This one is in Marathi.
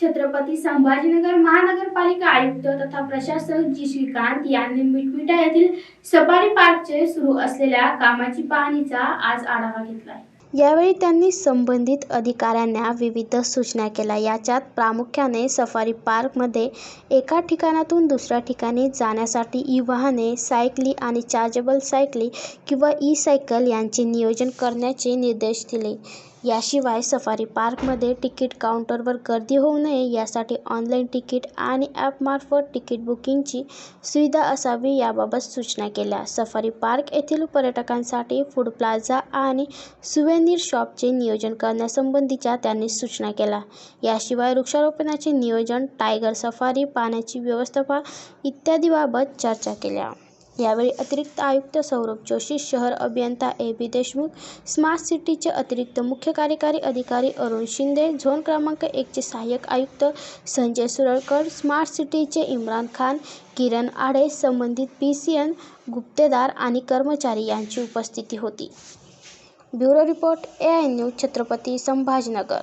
छत्रपती संभाजीनगर महानगरपालिका आयुक्त तथा प्रशासक जी. श्रीकांत यांनी मिटमिटा येथील सफारी पार्कचे सुरू असलेल्या कामाची पाहणीचा आज आढावा घेतला यावेळी त्यांनी संबंधित अधिकाऱ्यांना विविध सूचना केल्या. याच्यात प्रामुख्याने सफारी पार्कमध्ये एका ठिकाणातून दुसऱ्या ठिकाणी जाण्यासाठी ई वाहने सायकली आणि चार्जेबल सायकली किंवा ई सायकल यांचे नियोजन करण्याचे निर्देश दिले. याशिवाय सफारी पार्कमध्ये तिकीट काउंटरवर गर्दी होऊ नये. यासाठी ऑनलाईन तिकीट आणि ॲपमार्फत तिकीट बुकिंगची सुविधा असावी याबाबत सूचना केल्या. सफारी पार्क येथील पर्यटकांसाठी फूड प्लाझा आणि सुवेनिर शॉपचे नियोजन करण्यासंबंधीच्या त्यांनी सूचना केल्या. याशिवाय वृक्षारोपणाचे नियोजन टायगर सफारी पाण्याची व्यवस्थापन इत्यादीबाबत चर्चा केल्या. यावेळी अतिरिक्त आयुक्त सौरभ जोशी शहर अभियंता ए. बी. देशमुख स्मार्ट सिटीचे अतिरिक्त मुख्य कार्यकारी अधिकारी अरुण शिंदे झोन क्रमांक एकचे सहाय्यक आयुक्त संजय सुरळकर स्मार्ट सिटीचे इम्रान खान किरण आडे संबंधित पी सी एन गुप्तेदार आणि कर्मचारी यांची उपस्थिती होती. Bureau report A. I. News Chhatrapati Sambhajinagar.